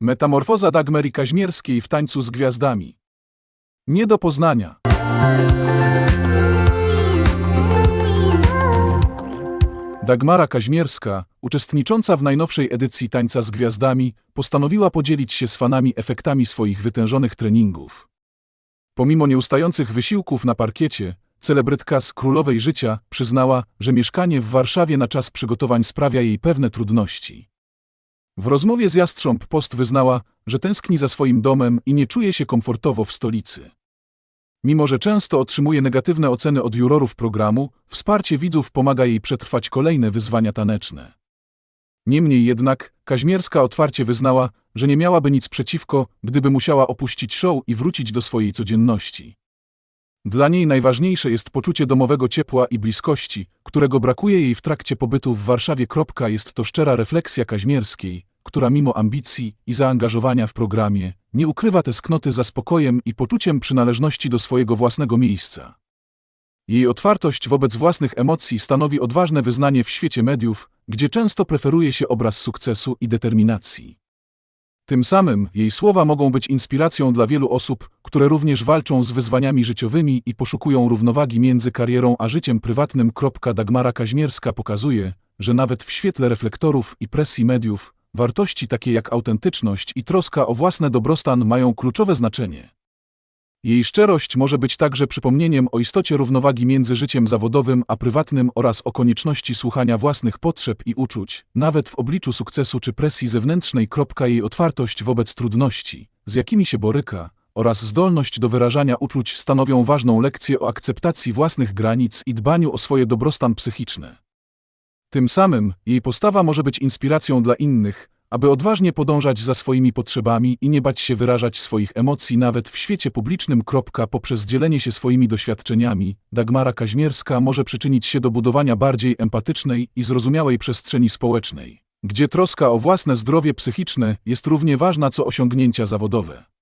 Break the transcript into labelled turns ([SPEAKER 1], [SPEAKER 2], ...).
[SPEAKER 1] Metamorfoza Dagmery Kaźmierskiej w tańcu z gwiazdami. Nie do poznania. Dagmara Kaźmierska, uczestnicząca w najnowszej edycji Tańca z Gwiazdami, postanowiła podzielić się z fanami efektami swoich wytężonych treningów. Pomimo nieustających wysiłków na parkiecie, celebrytka z Królowej Życia przyznała, że mieszkanie w Warszawie na czas przygotowań sprawia jej pewne trudności. W rozmowie z Jastrząb Post wyznała, że tęskni za swoim domem i nie czuje się komfortowo w stolicy. Mimo, że często otrzymuje negatywne oceny od jurorów programu, wsparcie widzów pomaga jej przetrwać kolejne wyzwania taneczne. Niemniej jednak, Kaźmierska otwarcie wyznała, że nie miałaby nic przeciwko, gdyby musiała opuścić show i wrócić do swojej codzienności. Dla niej najważniejsze jest poczucie domowego ciepła i bliskości, którego brakuje jej w trakcie pobytu w Warszawie. Jest to szczera refleksja Kaźmierskiej, która mimo ambicji i zaangażowania w programie nie ukrywa tęsknoty za spokojem i poczuciem przynależności do swojego własnego miejsca. Jej otwartość wobec własnych emocji stanowi odważne wyznanie w świecie mediów, gdzie często preferuje się obraz sukcesu i determinacji. Tym samym jej słowa mogą być inspiracją dla wielu osób, które również walczą z wyzwaniami życiowymi i poszukują równowagi między karierą a życiem prywatnym. Dagmara Kaźmierska pokazuje, że nawet w świetle reflektorów i presji mediów, wartości takie jak autentyczność i troska o własny dobrostan mają kluczowe znaczenie. Jej szczerość może być także przypomnieniem o istocie równowagi między życiem zawodowym a prywatnym oraz o konieczności słuchania własnych potrzeb i uczuć, nawet w obliczu sukcesu czy presji zewnętrznej. Jej otwartość wobec trudności, z jakimi się boryka, oraz zdolność do wyrażania uczuć stanowią ważną lekcję o akceptacji własnych granic i dbaniu o swoje dobrostan psychiczny. Tym samym jej postawa może być inspiracją dla innych, aby odważnie podążać za swoimi potrzebami i nie bać się wyrażać swoich emocji nawet w świecie publicznym. Poprzez dzielenie się swoimi doświadczeniami, Dagmara Kaźmierska może przyczynić się do budowania bardziej empatycznej i zrozumiałej przestrzeni społecznej, gdzie troska o własne zdrowie psychiczne jest równie ważna co osiągnięcia zawodowe.